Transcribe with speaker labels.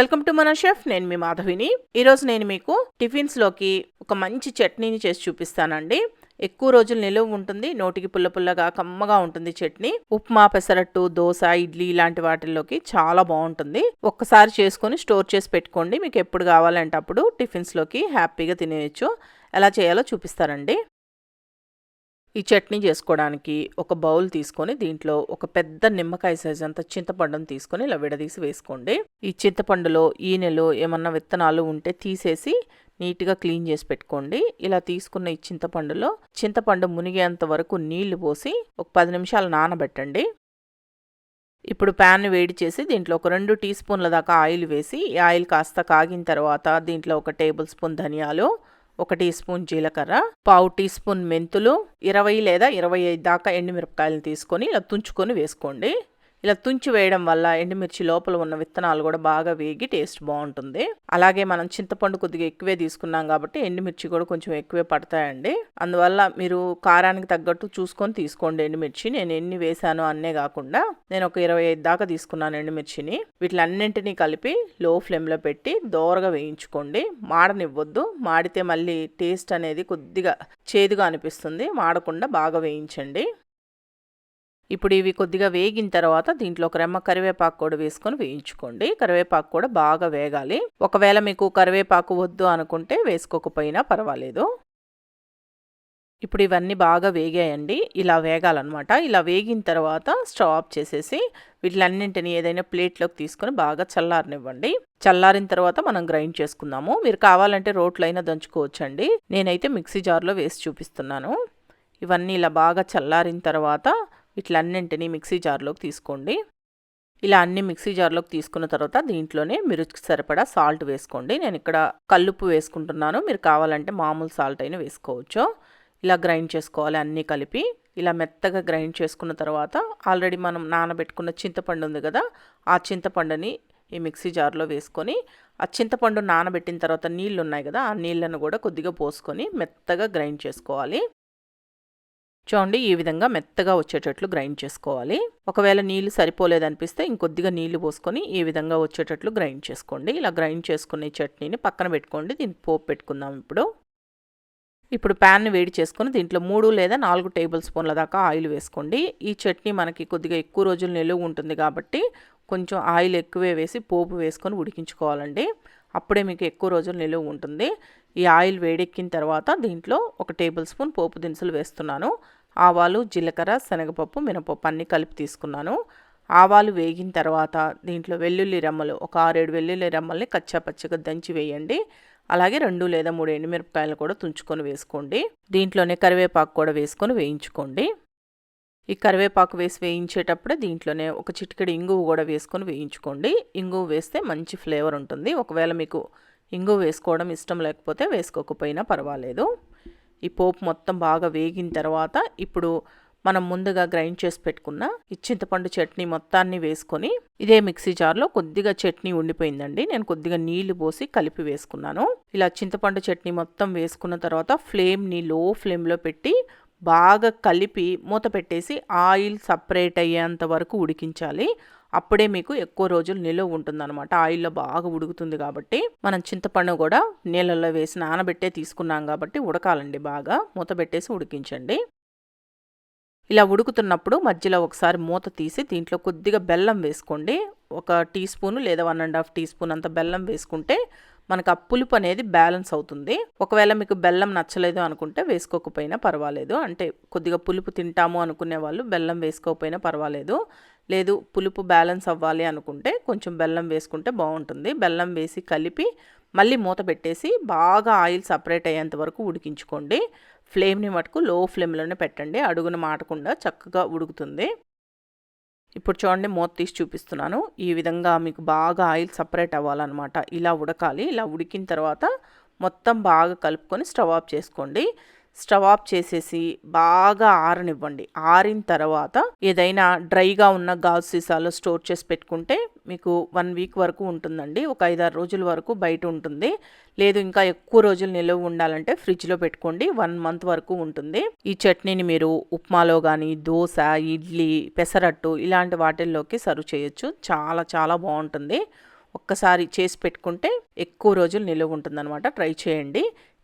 Speaker 1: Welcome to మన chef నేను మీ మాధవిని. ఈరోజు నేను మీకు టిఫిన్స్లోకి ఒక మంచి చట్నీని చేసి చూపిస్తానండి. ఎక్కువ రోజులు నిలువ ఉంటుంది నోటికి పుల్ల పుల్లగా కమ్మగా ఉంటుంది చట్నీ. ఉప్మా పెసరట్టు దోశ ఇడ్లీ ఇలాంటి వాటిల్లోకి చాలా బాగుంటుంది. ఒక్కసారి చేసుకొని స్టోర్ చేసి పెట్టుకోండి. మీకు ఎప్పుడు కావాలంటే అప్పుడు టిఫిన్స్లోకి హ్యాపీగా తినేయచ్చు. ఎలా చేయాలో చూపిస్తారండి ఈ చట్నీ చేసుకోవడానికి ఒక బౌల్ తీసుకొని దీంట్లో ఒక పెద్ద నిమ్మకాయ సైజ్ అంత చింతపండును తీసుకొని ఇలా విడదీసి వేసుకోండి. ఈ చింతపండులో ఈనెలు ఏమన్నా విత్తనాలు ఉంటే తీసేసి నీట్గా క్లీన్ చేసి పెట్టుకోండి. ఇలా తీసుకున్న ఈ చింతపండులో చింతపండు మునిగేంత వరకు నీళ్ళు పోసి ఒక పది నిమిషాలు నానబెట్టండి. ఇప్పుడు ప్యాన్ వేడి చేసి దీంట్లో ఒక రెండు టీ స్పూన్ల దాకా ఆయిల్ వేసి ఈ ఆయిల్ కాస్త కాగిన తర్వాత దీంట్లో ఒక టేబుల్ స్పూన్ ధనియాలు ఒక టీ స్పూన్ జీలకర్ర పావు టీ స్పూన్ మెంతులు ఇరవై లేదా ఇరవై ఐదు దాకా ఎండుమిరపకాయలు తీసుకొని ఇలా తుంచుకొని వేసుకోండి. ఇలా తుంచి వేయడం వల్ల ఎండుమిర్చి లోపల ఉన్న విత్తనాలు కూడా బాగా వేగి టేస్ట్ బాగుంటుంది. అలాగే మనం చింతపండు కొద్దిగా ఎక్కువే తీసుకున్నాం కాబట్టి ఎండుమిర్చి కూడా కొంచెం ఎక్కువే పడతాయండి. అందువల్ల మీరు కారానికి తగ్గట్టు చూసుకొని తీసుకోండి ఎండుమిర్చి. నేను ఎన్ని వేసాను అన్నే కాకుండా నేను ఒక ఇరవై ఐదు దాకా తీసుకున్నాను ఎండుమిర్చిని. వీటిలన్నింటినీ కలిపి లో ఫ్లేమ్లో పెట్టి దోరగా వేయించుకోండి. మాడనివ్వద్దు. మాడితే మళ్ళీ టేస్ట్ అనేది కొద్దిగా చేదుగా అనిపిస్తుంది. మాడకుండా బాగా వేయించండి. ఇప్పుడు ఇవి కొద్దిగా వేగిన తర్వాత దీంట్లో ఒక రెమ్మ కరివేపాకు కూడా వేసుకొని వేయించుకోండి. కరివేపాకు కూడా బాగా వేగాలి. ఒకవేళ మీకు కరివేపాకు వద్దు అనుకుంటే వేసుకోకపోయినా పర్వాలేదు. ఇప్పుడు ఇవన్నీ బాగా వేగాయండి. ఇలా వేగాలన్నమాట. ఇలా వేగిన తర్వాత స్టవ్ ఆఫ్ చేసేసి వీటిలన్నింటినీ ఏదైనా ప్లేట్లోకి తీసుకొని బాగా చల్లారనివ్వండి. చల్లారిన తర్వాత మనం గ్రైండ్ చేసుకుందాము. మీరు కావాలంటే రోట్లైనా దంచుకోవచ్చండి. నేనైతే మిక్సీ జార్లో వేసి చూపిస్తున్నాను. ఇవన్నీ ఇలా బాగా చల్లారిన తర్వాత వీటిలన్నింటినీ మిక్సీ జార్లోకి తీసుకోండి. ఇలా అన్ని మిక్సీ జార్లోకి తీసుకున్న తర్వాత దీంట్లోనే మీరు సరిపడా సాల్ట్ వేసుకోండి. నేను ఇక్కడ కల్లుప్పు వేసుకుంటున్నాను. మీరు కావాలంటే మామూలు సాల్ట్ అయినా వేసుకోవచ్చు. ఇలా గ్రైండ్ చేసుకోవాలి అన్నీ కలిపి. ఇలా మెత్తగా గ్రైండ్ చేసుకున్న తర్వాత ఆల్రెడీ మనం నానబెట్టుకున్న చింతపండు ఉంది కదా ఆ చింతపండుని ఈ మిక్సీ జార్లో వేసుకొని ఆ చింతపండు నానబెట్టిన తర్వాత నీళ్ళు ఉన్నాయి కదా ఆ నీళ్ళను కూడా కొద్దిగా పోసుకొని మెత్తగా గ్రైండ్ చేసుకోవాలి. చూడండి ఈ విధంగా మెత్తగా వచ్చేటట్లు గ్రైండ్ చేసుకోవాలి. ఒకవేళ నీళ్ళు సరిపోలేదనిపిస్తే ఇంకొద్దిగా నీళ్ళు పోసుకొని ఈ విధంగా వచ్చేటట్లు గ్రైండ్ చేసుకోండి. ఇలా గ్రైండ్ చేసుకునే చట్నీని పక్కన పెట్టుకోండి. దీనికి పోపు పెట్టుకుందాం ఇప్పుడు. ఇప్పుడు ప్యాన్ని వేడి చేసుకొని దీంట్లో మూడు లేదా నాలుగు టేబుల్ స్పూన్ల దాకా ఆయిల్ వేసుకోండి. ఈ చట్నీ మనకి కొద్దిగా ఎక్కువ రోజులు నిలువ ఉంటుంది కాబట్టి కొంచెం ఆయిల్ ఎక్కువే వేసి పోపు వేసుకొని ఉడికించుకోవాలండి. అప్పుడే మీకు ఎక్కువ రోజులు నిలువ ఉంటుంది. ఈ ఆయిల్ వేడెక్కిన తర్వాత దీంట్లో ఒక టేబుల్ స్పూన్ పోపు దినుసులు వేస్తున్నాను. ఆవాలు జీలకర్ర శనగపప్పు మినపప్పు అన్నీ కలిపి తీసుకున్నాను. ఆవాలు వేగిన తర్వాత దీంట్లో వెల్లుల్లి రెమ్మలు ఒక ఆరేడు వెల్లుల్లి రెమ్మల్ని కచ్చాపచ్చగా దంచి వేయండి. అలాగే రెండు లేదా మూడు ఎండుమిరపకాయలు కూడా తుంచుకొని వేసుకోండి. దీంట్లోనే కరివేపాకు కూడా వేసుకొని వేయించుకోండి. ఈ కరివేపాకు వేసి వేయించేటప్పుడే దీంట్లోనే ఒక చిటికెడు ఇంగువ కూడా వేసుకొని వేయించుకోండి. ఇంగువ వేస్తే మంచి ఫ్లేవర్ ఉంటుంది. ఒకవేళ మీకు ఇంగు వేసుకోవడం ఇష్టం లేకపోతే వేసుకోకపోయినా పర్వాలేదు. ఈ పోపు మొత్తం బాగా వేగిన తర్వాత ఇప్పుడు మనం ముందుగా గ్రైండ్ చేసి పెట్టుకున్న ఈ చింతపండు చట్నీ మొత్తాన్ని వేసుకొని ఇదే మిక్సీ జార్లో కొద్దిగా చట్నీ ఉండిపోయిందండి. నేను కొద్దిగా నీళ్ళు పోసి కలిపి వేసుకున్నాను. ఇలా చింతపండు చట్నీ మొత్తం వేసుకున్న తర్వాత ఫ్లేమ్ని లో ఫ్లేమ్లో పెట్టి బాగా కలిపి మూత పెట్టేసి ఆయిల్ సపరేట్ అయ్యేంత వరకు ఉడికించాలి. అప్పుడే మీకు ఎక్కువ రోజులు నిలువ ఉంటుందన్నమాట. ఆయిల్లో బాగా ఉడుకుతుంది కాబట్టి మనం చింతపండు కూడా నీళ్ళల్లో వేసి నానబెట్టే తీసుకున్నాం కాబట్టి ఉడకాలండి బాగా. మూత పెట్టేసి ఉడికించండి. ఇలా ఉడుకుతున్నప్పుడు మధ్యలో ఒకసారి మూత తీసి దీంట్లో కొద్దిగా బెల్లం వేసుకోండి. ఒక టీ స్పూన్ లేదా one and half tea spoon అంత బెల్లం వేసుకుంటే మనకు ఆ పులుపు అనేది బ్యాలెన్స్ అవుతుంది. ఒకవేళ మీకు బెల్లం నచ్చలేదు అనుకుంటే వేసుకోకపోయినా పర్వాలేదు. అంటే కొద్దిగా పులుపు తింటాము అనుకునే వాళ్ళు బెల్లం వేసుకోకపోయినా పర్వాలేదు. లేదు పులుపు బ్యాలెన్స్ అవ్వాలి అనుకుంటే కొంచెం బెల్లం వేసుకుంటే బాగుంటుంది. బెల్లం వేసి కలిపి మళ్ళీ మూత పెట్టేసి బాగా ఆయిల్ సపరేట్ అయ్యేంత వరకు ఉడికించుకోండి. ఫ్లేమ్ని మటుకు లో ఫ్లేమ్లోనే పెట్టండి. అడుగున మాటకుండా చక్కగా ఉడుకుతుంది. ఇప్పుడు చూడండి మూత తీసి చూపిస్తున్నాను. ఈ విధంగా మీకు బాగా ఆయిల్ సపరేట్ అవ్వాలన్నమాట. ఇలా ఉడకాలి. ఇలా ఉడికిన తర్వాత మొత్తం బాగా కలుపుకొని స్టవ్ ఆఫ్ చేసుకోండి. స్టవ్ ఆఫ్ చేసేసి బాగా ఆరనివ్వండి. ఆరిన తర్వాత ఏదైనా డ్రైగా ఉన్న గాజు సీసాలో స్టోర్ చేసి పెట్టుకుంటే మీకు వన్ వీక్ వరకు ఉంటుందండి. ఒక ఐదారు రోజుల వరకు బయట ఉంటుంది. లేదు ఇంకా ఎక్కువ రోజులు నిలువ ఉండాలంటే ఫ్రిడ్జ్లో పెట్టుకోండి. వన్ మంత్ వరకు ఉంటుంది. ఈ చట్నీని మీరు ఉప్మాలో కానీ దోశ ఇడ్లీ పెసరట్టు ఇలాంటి వాటిల్లోకి సర్వ్ చేయొచ్చు. చాలా చాలా బాగుంటుంది. ఒక్కసారి చేసి పెట్టుకుంటే ఎక్కువ రోజులు నిలువ ఉంటుందన్నమాట. ట్రై చేయండి.